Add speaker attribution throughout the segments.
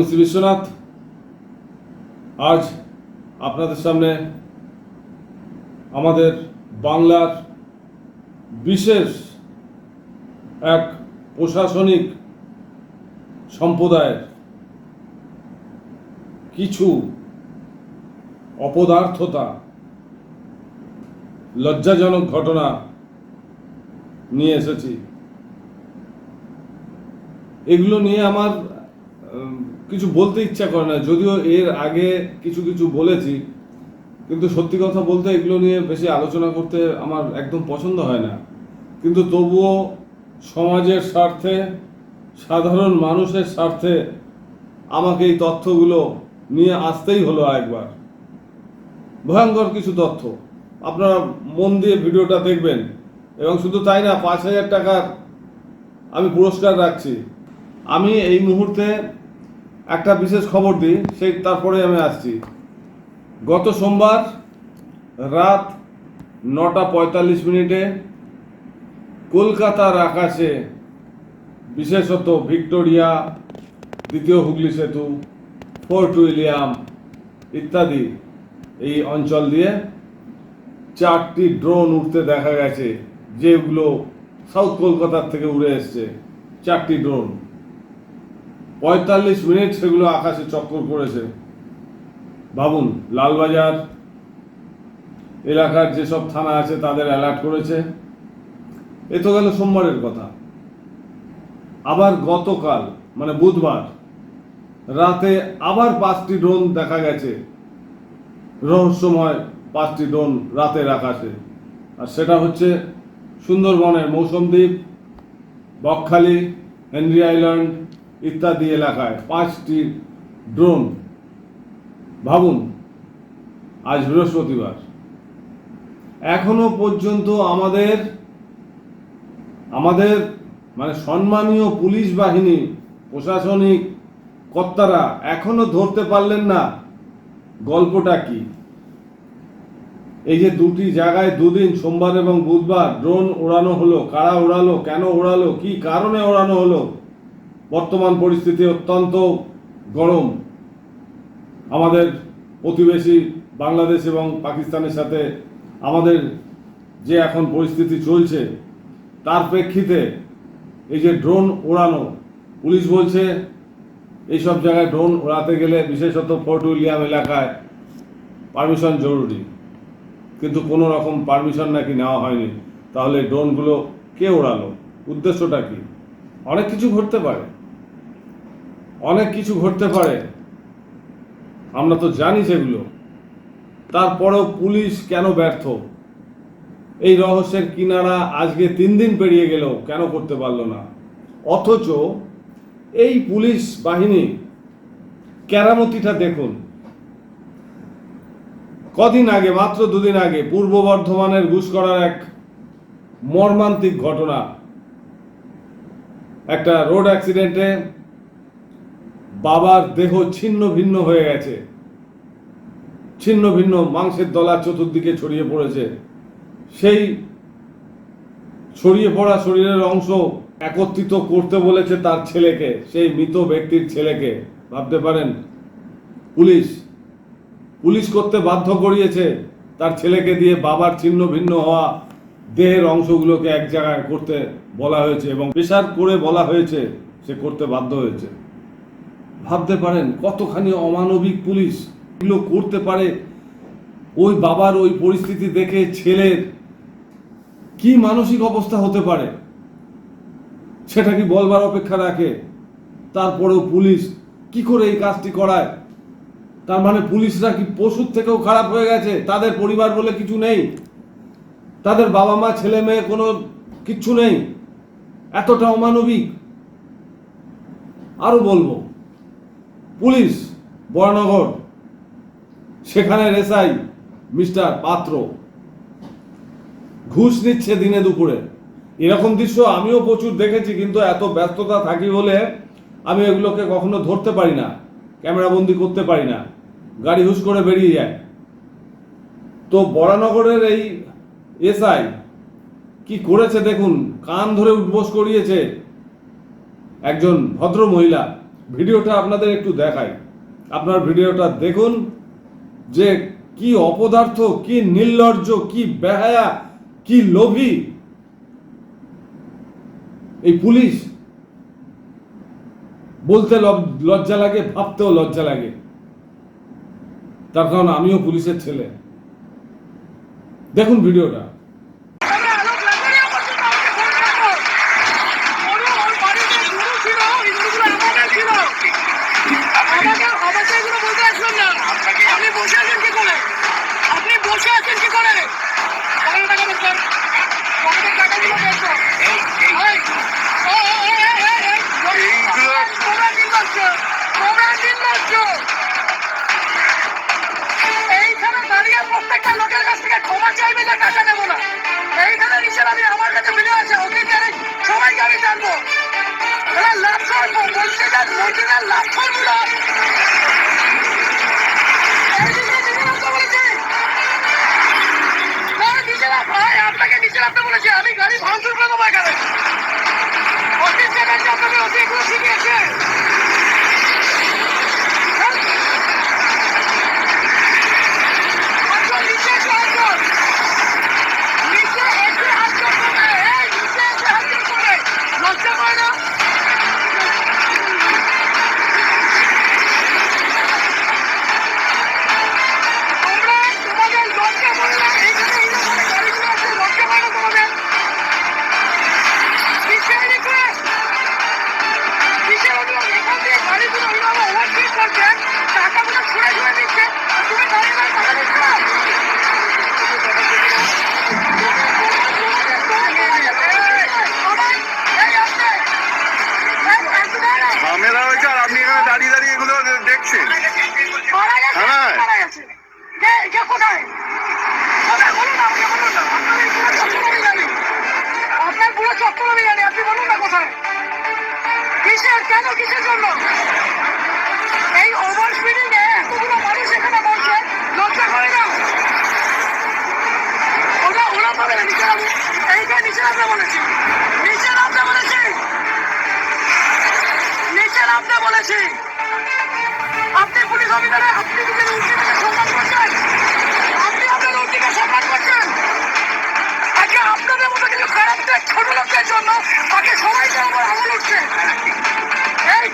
Speaker 1: আমি শ্রী বিশ্বনাথ। আজ আপনাদের সামনে আমাদের বাংলার বিশেষ এক প্রশাসনিক সম্প্রদায়ের কিছু অপদার্থতা, লজ্জাজনক ঘটনা নিয়ে এসেছি। এগুলো নিয়ে আমার কিছু বলতে ইচ্ছা করে না। যদিও এর আগে কিছু কিছু বলেছি, কিন্তু সত্যি কথা বলতে এগুলো নিয়ে বেশি আলোচনা করতে আমার একদম পছন্দ হয় না। কিন্তু তবুও সমাজের স্বার্থে, সাধারণ মানুষের স্বার্থে আমাকে এই তথ্যগুলো নিয়ে আসতেই হলো আরেকবার। ভয়ঙ্কর কিছু তথ্য। আপনারা মন দিয়ে ভিডিওটা দেখবেন। এবং শুধু তাই না, পাঁচ হাজার টাকার আমি পুরস্কার রাখছি। আমি এই মুহূর্তে একটা বিশেষ খবর দিই, সেই তারপরে আমি আসছি। গত সোমবার রাত নটা পঁয়তাল্লিশ মিনিটে কলকাতার আকাশে বিশেষত ভিক্টোরিয়া, দ্বিতীয় হুগলি সেতু, ফোর্ট উইলিয়াম ইত্যাদি এই অঞ্চল দিয়ে চারটি ড্রোন উঠতে দেখা গেছে, যেগুলো সাউথ কলকাতার থেকে উড়ে এসছে, চারটি ড্রোন। পঁয়তাল্লিশ মিনিট সেগুলো আকাশে চক্কর করেছে ভাবুন, লালবাজার এলাকার যেসব থানা আছে তাদের অ্যালার্ট করেছে। এ তো গেল সোমবারের কথা। আবার গতকাল মানে বুধবার, রাতে আবার পাঁচটি ড্রোন দেখা গেছে। রহস্যময় পাঁচটি ড্রোন রাতের আকাশে। আর সেটা হচ্ছে সুন্দরবনের মৌসুমদ্বীপ, বকখালি, হেনরি আইল্যান্ড ইত্যাদি এলাকায় পাঁচটি ড্রোন। ভাবুন, আজ বৃহস্পতিবার। এখনও পর্যন্ত আমাদের আমাদের মানে সম্মানীয় পুলিশ বাহিনী, প্রশাসনিক কর্তারা এখনও ধরতে পারলেন না গল্পটা কি। এই যে দুটি জায়গায় দুদিন, সোমবার এবং বুধবার, ড্রোন ওড়ানো হলো, কারা ওড়ালো, কেন ওড়ালো, কি কারণে ওড়ানো হলো বর্তমান পরিস্থিতি অত্যন্ত গরম। আমাদের প্রতিবেশী বাংলাদেশ এবং পাকিস্তানের সাথে আমাদের যে এখন পরিস্থিতি চলছে, তার প্রেক্ষিতে এই যে ড্রোন ওড়ানো, পুলিশ বলছে এইসব জায়গায় ড্রোন ওড়াতে গেলে বিশেষত ফোর্ট উইলিয়াম এলাকায় পারমিশন জরুরি। কিন্তু কোনো রকম পারমিশন নাকি নেওয়া হয়নি। তাহলে ড্রোনগুলো কে ওড়ালো? উদ্দেশ্যটা কি? অনেক কিছু ঘটতে পারে। অনেক কিছু ঘটতে পারে। আমরা তো জানি সেগুলো। তারপরেও পুলিশ কেন ব্যর্থ? এই রহস্যের কিনারা আজকে তিন দিন পেরিয়ে গেলেও কেন করতে পারল না? অথচ এই পুলিশ বাহিনী কেরামতিটা দেখুন। কদিন আগে, মাত্র দুদিন আগে পূর্ব বর্ধমানের ঘুষকরার এক মর্মান্তিক ঘটনা। একটা রোড অ্যাক্সিডেন্টে বাবার দেহ ছিন্ন ভিন্ন হয়ে গেছে। ছিন্ন ভিন্ন মাংসের দলা চতুর্দিকে ছড়িয়ে পড়েছে। সেই ছড়িয়ে পড়া শরীরের অংশ একত্রিত করতে বলেছে তার ছেলেকে, সেই মৃত ব্যক্তির ছেলেকে। ভাবতে পারেন, পুলিশ পুলিশ করতে বাধ্য করিয়েছে তার ছেলেকে দিয়ে বাবার ছিন্ন ভিন্ন হওয়া দেহের অংশগুলোকে এক জায়গায় করতে বলা হয়েছে এবং প্রেশার করে বলা হয়েছে, সে করতে বাধ্য হয়েছে। ভাবতে পারেন কতখানি অমানবিক পুলিশ এগুলো করতে পারে? ওই বাবার ওই পরিস্থিতি দেখে ছেলের কি মানসিক অবস্থা হতে পারে? সেটা কি বলবার অপেক্ষা রাখে? তারপরেও পুলিশ কি করে এই কাজটি করায়? তার মানে পুলিশরা কি পশুর থেকেও খারাপ হয়ে গেছে? তাদের পরিবার বলে কিছু নেই? তাদের বাবা মা, ছেলে মেয়ে কোনো কিচ্ছু নেই? এতটা অমানবিক? আরও বলব। পুলিশ বরানগর সেখানে রেসাই, মিস্টার পাত্র। ঘুষ নিচ্ছে দিনে দুপুরে। এরকম দৃশ্য আমিও প্রচুর দেখেছি, কিন্তু এত ব্যস্ততা থাকি বলে আমি এগুলোকে কখনো ধরতে পারি না, ক্যামেরা বন্দি করতে পারি না, গাড়ি হুশ করে বেরিয়ে যায়। তো বরানগরের এই এসআই কি করেছে দেখুন, কান ধরে উঠবোস করিয়েছে একজন ভদ্র মহিলা ভিডিওটা আপনাদের একটু দেখাই। আপনার ভিডিওটা দেখুন যে কি অপদার্থ, কি নির্লজ্জ, কি বেহায়া, কি লোভী। এই পুলিশ বলতে লজ্জা লাগে, ভাবতেও লজ্জা লাগে। তার কারণ আমিও পুলিশের ছেলে। দেখুন ভিডিওটা।
Speaker 2: 使点劲 কিসের, কেন কিসের জন্য? এই ওভার স্পিডিং এ এতগুলো মানুষ এখানে বলছে লজ্জা করে না? ওরা ওরা না নিচে নামো। এইখানে নিচে নামতে বলেছি। নিচে নামতে বলেছি। নিচে নামতে বলেছি। আপনি পুলিশ অফিসারে, আপনি নিজের উচিতকে সম্মান করছেন? আপনি আপনার উচিতকে সম্মান করছেন? আজকে আপনাদের মতো কিছু খারাপদের ছোট লোকদের জন্য তাকে সবাইকে আমার আমল উঠছে। এই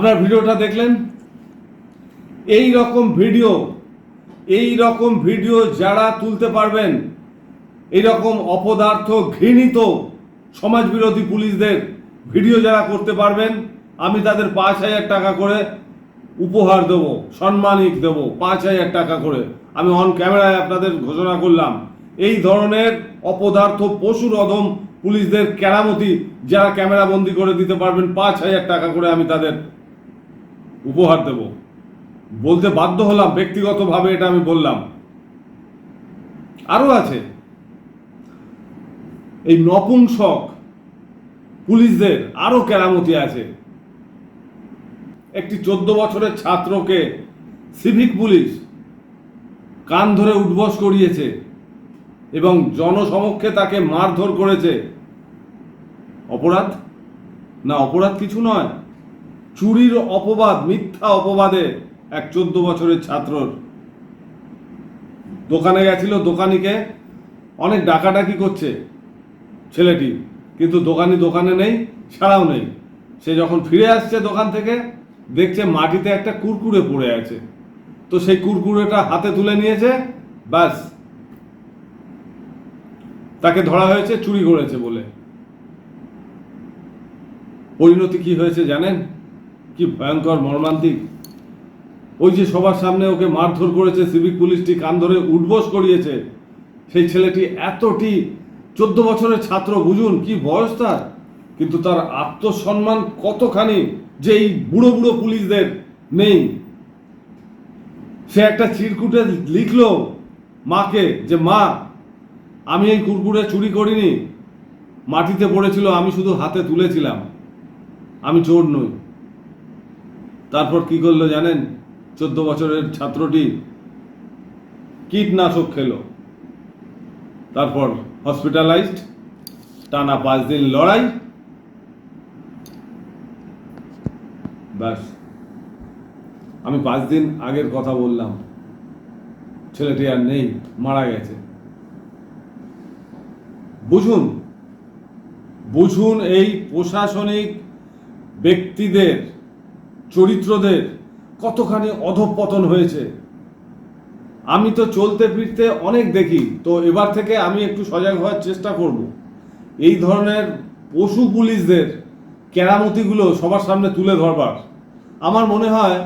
Speaker 2: আপনার
Speaker 1: ভিডিওটা দেখলেন? এই রকম ভিডিও, এই রকম ভিডিও যারা তুলতে পারবেন, এই রকম অপদার্থ ঘৃণিত সমাজবিরোধী পুলিশদের ভিডিও যারা করতে পারবেন, আমি তাদের পাঁচ হাজার টাকা করে উপহার দেব, সম্মানিক দেব, পাঁচ হাজার টাকা করে। আমি অন ক্যামেরায় আপনাদের ঘোষণা করলাম, এই ধরনের অপদার্থ পশুর অধম পুলিশদের কেরামতি যারা ক্যামেরা বন্দি করে দিতে পারবেন, পাঁচ হাজার টাকা করে আমি তাদের উপহার দেব। বলতে বাধ্য হলাম, ব্যক্তিগতভাবে এটা আমি বললাম। আরও আছে। এই নপুংসক পুলিশদের আরও কেরামতি আছে। একটি চোদ্দ বছরের ছাত্রকে সিভিক পুলিশ কান ধরে উঠবস করিয়েছে এবং জনসমক্ষে তাকে মারধর করেছে। অপরাধ? না, অপরাধ কিছু নয়। চুরির অপবাদ, মিথ্যা অপবাদে এক চোদ্দ বছরের ছাত্রর। দোকানে গেছিল, দোকানিকে অনেক ডাকাডাকি করছে ছেলেটি, কিন্তু দোকানি দোকানে নেই, ছাড়াও নেই। সে যখন ফিরে আসছে দোকান থেকে, দেখছে মাটিতে একটা কুরকুরে পড়ে আছে। তো সেই কুরকুরেটা হাতে তুলে নিয়েছে, ব্যাস। তাকে ধরা হয়েছে, চুরি করেছে বলে। পরিণতি কি হয়েছে জানেন? কি ভয়ঙ্কর মর্মান্তিক। ওই যে সবার সামনে ওকে মারধর করেছে, সিভিক পুলিশটি কান ধরে উঠবোস করিয়েছে। সেই ছেলেটি এতটি চোদ্দ বছরের ছাত্র, বুঝুন কি বয়স তার? কিন্তু তার আত্মসম্মান কতখানি যে এই বুড়ো বুড়ো পুলিশদের নেই। সে একটা চিরকুটে লিখলো মাকে যে, মা, আমি এই কুরকুরে চুরি করিনি। মাটিতে পড়েছিল, আমি শুধু হাতে তুলেছিলাম। আমি চোর নই। তারপর কি করল জানেন? চোদ্দ বছরের ছাত্রটি কীটনাশক খেলো। তারপর হসপিটালাইজড টানা পাঁচ দিন লড়াই। ব্যাস। আমি পাঁচ দিন আগের কথা বললাম। ছেলেটি আর নেই, মারা গেছে। বুঝুন বুঝুন এই প্রশাসনিক ব্যক্তিদের চরিত্রদের কতখানি অধঃপতন হয়েছে। আমি তো চলতে ফিরতে অনেক দেখি, তো এবার থেকে আমি একটু সজাগ হওয়ার চেষ্টা করব। এই ধরনের পশু পুলিশদের কেরামতিগুলো সবার সামনে তুলে ধরবার। আমার মনে হয়,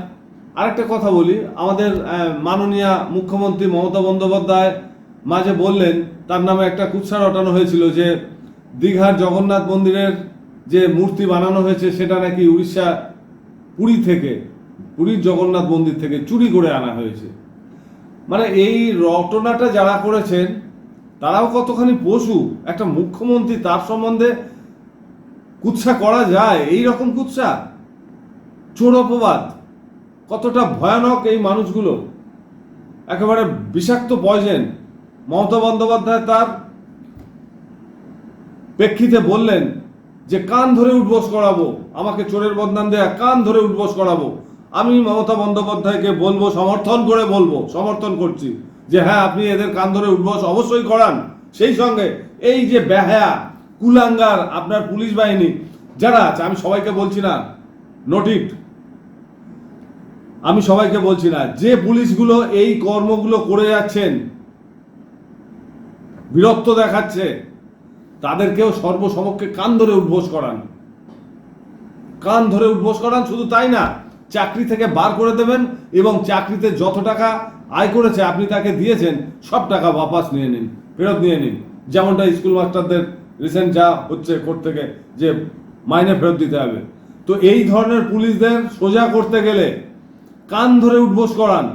Speaker 1: আরেকটা কথা বলি, আমাদের মাননীয় মুখ্যমন্ত্রী মমতা বন্দ্যোপাধ্যায় মাঝে বললেন, তার নামে একটা কুৎসা রটানো হয়েছিল যে, দীঘার জগন্নাথ মন্দিরের যে মূর্তি বানানো হয়েছে, সেটা নাকি উড়িষ্যা পুরী থেকে, পুরীর জগন্নাথ মন্দির থেকে চুরি করে আনা হয়েছে। মানে এই রটনাটা যারা করেছেন, তারাও কতখানি পশু? একটা মুখ্যমন্ত্রী তার সম্বন্ধে কুৎসা করা যায়? এই রকম কুৎসা? চোর অপবাদ? কতটা ভয়ানক এই মানুষগুলো? একেবারে বিষাক্ত পয়জেন। মমতা বন্দ্যোপাধ্যায় তার প্রেক্ষিতে বললেন যে কান ধরে উঠবোস করাবো, আমাকে চোরের বদনাম দেয়া, কান ধরে উঠবোস করাবো। আমি মমতা বন্দ্যোপাধ্যায়কে বলব, সমর্থন করে বলব, সমর্থন করছি যে হ্যাঁ আপনি এদের কান ধরে উঠবোস অবশ্যই করান। সেই সঙ্গে এই যে বেহায়া, কুলাঙ্গার, আপনার পুলিশ বাহিনী, যারা আছে, আমি সবাইকে বলছি না নোটিট আমি সবাইকে বলছি না, যে পুলিশগুলো এই কর্মগুলো করে যাচ্ছেন, বিরক্ত দেখাচ্ছে তাদেরকেও সর্বসমক্ষে কান ধরে উদ্বোস করান। কান ধরে উদ্বোস করান, শুধু তাই না, চাকরি থেকে বার করে দেবেন এবং চাকরিতে যত টাকা আয় করেছে, আপনি তাকে দিয়েছেন, সব টাকা বাপাস নিয়ে নিন, ফেরত নিয়ে নিন। যেমনটা স্কুল মাস্টারদের রিসেন্ট যা হচ্ছে কোর্ট থেকে যে মাইনে ফেরত দিতে হবে। তো এই ধরনের পুলিশদের সোজা করতে গেলে কান ধরে উঠবোস করান।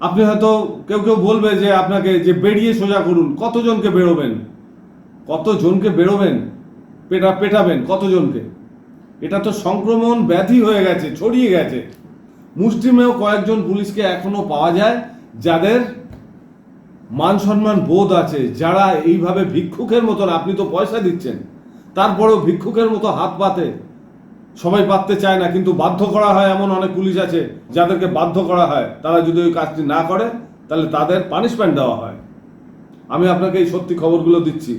Speaker 1: আপনি হয়তো কেউ কেউ বলবে যে আপনাকে যে বেরিয়ে সোজা করুন, কতজনকে বেরোবেন? কতজনকে বেরোবেন, পেটা, পেটাবেন, কতজনকে? এটা তো সংক্রমণ ব্যাধি হয়ে গেছে, ছড়িয়ে গেছে। মুষ্টিমেয় কয়েকজন পুলিশকে এখনও পাওয়া যায়, যাদের মান সম্মান বোধ আছে, যারা এইভাবে ভিক্ষুকের মতন, আপনি তো পয়সা দিচ্ছেন, তারপরেও ভিক্ষুকের মতো হাত পাতে। সবাই পাততে চায় না, কিন্তু বাধ্য করা হয় এমন অনেক পুলিশ আছে, যাদেরকে বাধ্য করা হয়। তারা যদি ওই কাজটি না করে, তাহলে তাদের পানিশমেন্ট দেওয়া হয়। আমি আপনাকে এই সত্যি খবরগুলো দিচ্ছি।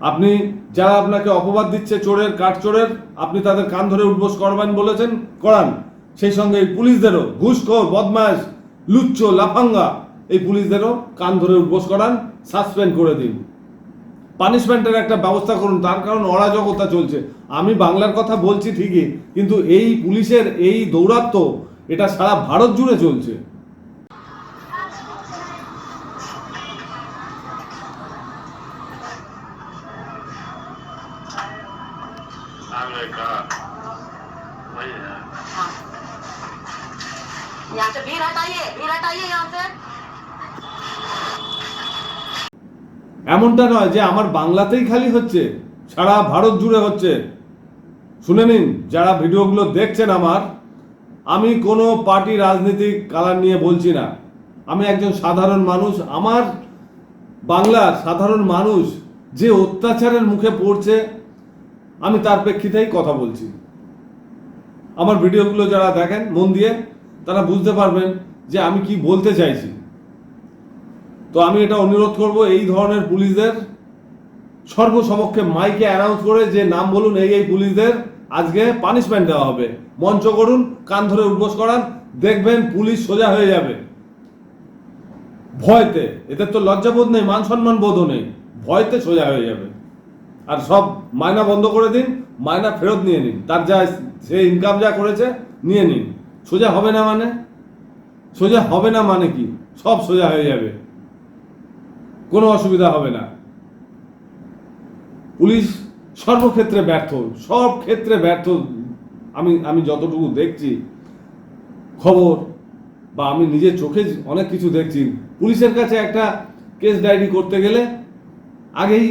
Speaker 1: আপনি যারা আপনাকে অপবাদ দিচ্ছে চোরের কাঠ চোরের, আপনি তাদের কান ধরে উঠবোস করবেন বলেছেন, করান। সেই সঙ্গে এই পুলিশদেরও ঘুষখোর বদমাস লুচ্চ লাফাঙ্গা, এই পুলিশদেরও কান ধরে উঠবোস করান, সাসপেন্ড করে দিন। পানিশমেন্টের একটা ব্যবস্থা করুন, তার কারণ অরাজকতা চলছে। আমি বাংলার কথা বলছি ঠিকই, কিন্তু এই পুলিশের এই দৌরাত্ম এটা সারা ভারত জুড়ে চলছে। এমনটা নয় যে আমার বাংলাতেই খালি হচ্ছে, সারা ভারত জুড়ে হচ্ছে। শুনে নিন, যারা ভিডিওগুলো দেখছেন আমার, আমি কোনো পার্টি রাজনীতিক কালার নিয়ে বলছি না। আমি একজন সাধারণ মানুষ, আমার বাংলার সাধারণ মানুষ যে অত্যাচারের মুখে পড়ছে, আমি তার প্রেক্ষিতেই কথা বলছি। আমার ভিডিওগুলো যারা দেখেন, মন দিয়ে, তারা বুঝতে পারবেন যে আমি কি বলতে চাইছি। তো আমি এটা অনুরোধ করব, এই ধরনের পুলিশদের সর্বসমক্ষে মাইকে অ্যানাউন্স করে যে নাম বলুন এই এই পুলিশদের, আজকে পানিশমেন্ট দেওয়া হবে। মঞ্চ করুন, কান ধরে উদ্বোস করান, দেখবেন পুলিশ সোজা হয়ে যাবে। ভয়তে, এদের তো লজ্জাবোধ নেই, মান সম্মান বোধও নেই, ভয়তে সোজা হয়ে যাবে। আর সব মায়না বন্ধ করে দিন মায়না ফেরত নিয়ে নিন, তার যা সে ইনকাম যা করেছে, নিয়ে নিন। সোজা হবে না মানে? সোজা হবে না মানে কি? সব সোজা হয়ে যাবে। কোনো অসুবিধা হবে না। পুলিশ সর্বক্ষেত্রে ব্যর্থ, সব ক্ষেত্রে ব্যর্থ। আমি আমি যতটুকু দেখছি, খবর বা আমি নিজের চোখে অনেক কিছু দেখছি, পুলিশের কাছে একটা কেস ডায়েরি করতে গেলে আগেই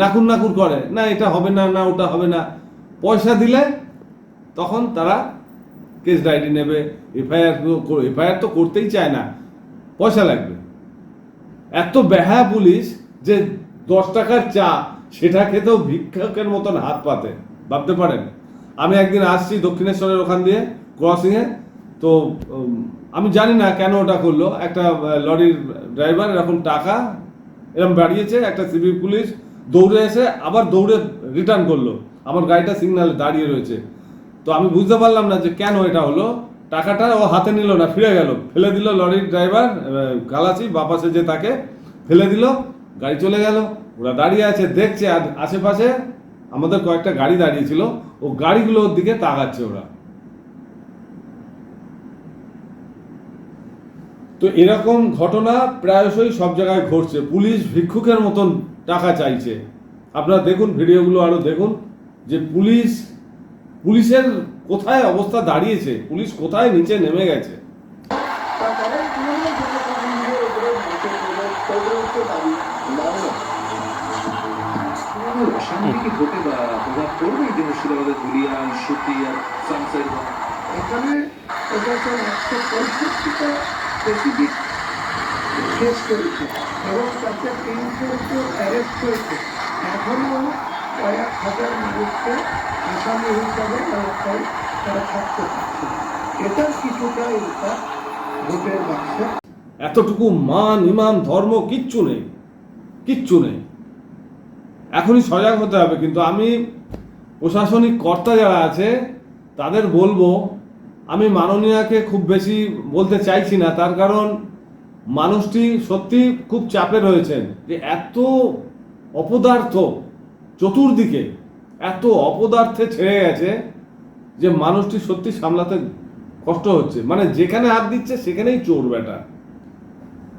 Speaker 1: নাকুর নাকুর করে, না এটা হবে না না ওটা হবে না। পয়সা দিলে তখন তারা কেস ডায়েরি নেবে, এফআইআর এফআইআর তো করতেই চায় না, পয়সা লাগবে। এত বেহা পুলিশ যে দশ টাকার চা, সেটা খেতেও ভিক্ষকের মতন হাত পাতে। ভাবতে পারেন। আমি একদিন আসছি দক্ষিণেশ্বরের ওখান দিয়ে ক্রসিংয়ে তো আমি জানি না কেন ওটা করল। একটা লরির ড্রাইভার এরকম টাকা, এরকম বাড়িয়েছে একটা সিভিক পুলিশ, দৌড়ে এসে আবার দৌড়ে রিটার্ন করল। আমার গাড়িটা সিগনালে দাঁড়িয়ে রয়েছে। তো আমি বুঝতে পারলাম না যে কেন এটা হলো। টাকাটা ও হাতে নিল না, ফিরে গেল। ফেলে দিল লরির ড্রাইভার গালাসি বাপাসে যে তাকে ফেলে দিল, গাড়ি চলে গেল। ওরা দাঁড়িয়ে আছে, দেখছে, আর আশেপাশে আমাদের কয়েকটা গাড়ি দাঁড়িয়েছিল, ও গাড়িগুলোর দিকে তাকাচ্ছে ওরা। তো এরকম ঘটনা প্রায়শই সব জায়গায় ঘটছে। পুলিশ ভিক্ষুকের মতন টাকা চাইছে। আপনারা দেখুন, ভিডিওগুলো আরও দেখুন, যে পুলিশ, পুলিশের কোথায় অবস্থা দাঁড়িয়েছে? পুলিশ কোথায় নিচে নেমে গেছে?
Speaker 3: এখানে এখনও কয়েক হাজার মানুষকে আসামি হিসাবে তারা তারা থাকতে পারছে এটার কিছুটা এটা ভোটের বাক্সে
Speaker 1: এতটুকু মান, ইমান, ধর্ম কিচ্ছু নেই। কিচ্ছু নেই। এখনই সজাগ হতে হবে, কিন্তু আমি প্রশাসনিক কর্তা যারা আছে, তাদের বলব, আমি মাননীয়াকে খুব বেশি বলতে চাইছি না, তার কারণ মানুষটি সত্যি খুব চাপে রয়েছেন যে এত অপদার্থ চতুর্দিকে এত অপদার্থে ছেড়ে গেছে যে মানুষটি সত্যি সামলাতে কষ্ট হচ্ছে। মানে যেখানে হাত দিচ্ছে, সেখানেই চোর বেটা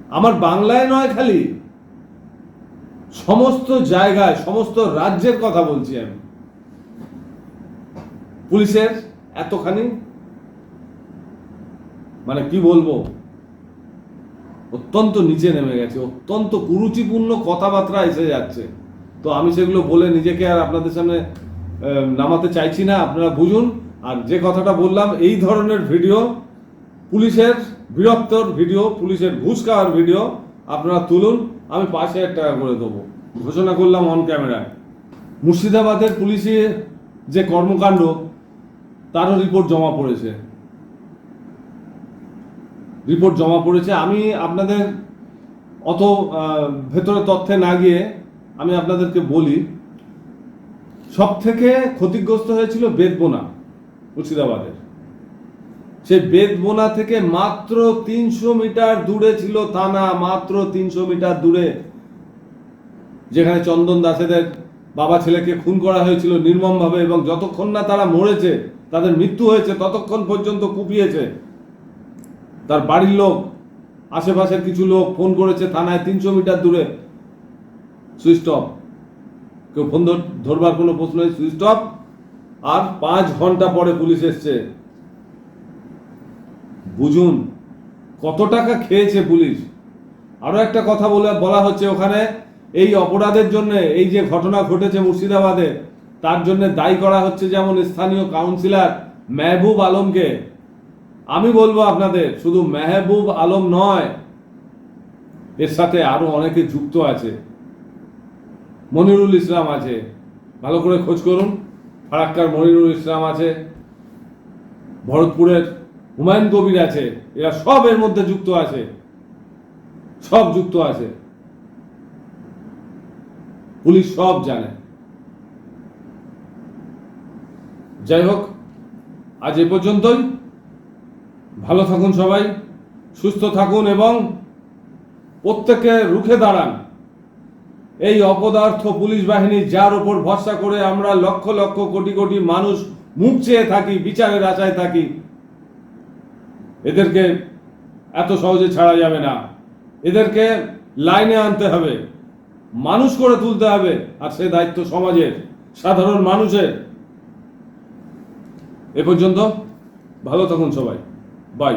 Speaker 1: আমার বাংলায় নয় খালি, সমস্ত জায়গায়, সমস্ত রাজ্যের কথা বলছি আমি। পুলিশের এতখানি মানে কি বলব, অত্যন্ত নিচে নেমে গেছে, অত্যন্ত কুরুচিপূর্ণ কথাবার্তা এসে যাচ্ছে। তো আমি সেগুলো বলে নিজেকে আর আপনাদের সামনে নামাতে চাইছি না, আপনারা বুঝুন। আর যে কথাটা বললাম, এই ধরনের ভিডিও, পুলিশের বীরত্বর ভিডিও, পুলিশের ঘুষ খাওয়ার ভিডিও, আপনারা তুলুন, আমি পাঁচ হাজার টাকা করে দেবো। ঘোষণা করলাম অন ক্যামেরায় মুর্শিদাবাদের পুলিশের যে কর্মকাণ্ড, তারও রিপোর্ট জমা পড়েছে। রিপোর্ট জমা পড়েছে। আমি আপনাদের অত ভেতরে তথ্যে না গিয়ে আমি আপনাদেরকে বলি সব থেকে ক্ষতিগ্রস্ত হয়েছিল বেদবোনা মুর্শিদাবাদের। সেই বেদবোনা থেকে মাত্র তিনশো মিটার দূরে ছিল থানা মাত্র তিনশো মিটার দূরে, যেখানে চন্দন দাসেদের বাবা ছেলেকে খুন করা হয়েছিল নির্মমভাবে এবং যতক্ষণ না তারা মরেছে, তাদের মৃত্যু হয়েছে, ততক্ষণ পর্যন্ত কুপিয়েছে। তার বাড়ির লোক, আশেপাশের কিছু লোক ফোন করেছে থানায় তিনশো মিটার দূরে। Switch off. কেউ ফোন ধর- ধরবার কোনো প্রশ্ন নেই, সুইচ অফ। আর পাঁচ ঘণ্টা পরে পুলিশ এসছে। বুঝুন, কত টাকা খেয়েছে পুলিশ? আরও একটা কথা বলে বলা হচ্ছে ওখানে, এই অপরাধের জন্য, এই যে ঘটনা ঘটেছে মুর্শিদাবাদে, তার জন্য দায়ী করা হচ্ছে যেমন স্থানীয় কাউন্সিলর মেহবুব আলমকে। আমি বলব আপনাদের, শুধু মেহবুব আলম নয়, এর সাথে আরও অনেকে যুক্ত আছে। মনিরুল ইসলাম আছে। ভালো করে খোঁজ করুন। ফারাক্কার মনিরুল ইসলাম আছে। ভরতপুরের হুমায়ুন কবির আছে। এরা সব এর মধ্যে যুক্ত আছে। সব যুক্ত আছে। পুলিশ সব জানে। যাই হোক, আজ এ পর্যন্তই। ভালো থাকুন সবাই, সুস্থ থাকুন এবং প্রত্যেকে রুখে দাঁড়ান। এই অপদার্থ পুলিশ বাহিনী যার ওপর ভরসা করে আমরা লক্ষ লক্ষ কোটি কোটি মানুষ মুখ চেয়ে থাকি, বিচারের আশায় থাকি, এদেরকে এত সহজে ছাড়া যাবে না। এদেরকে লাইনে আনতে হবে, মানুষ করে তুলতে হবে, আর সে দায়িত্ব সমাজের, সাধারণ মানুষের। এ পর্যন্ত, ভালো থাকুন সবাই। বাই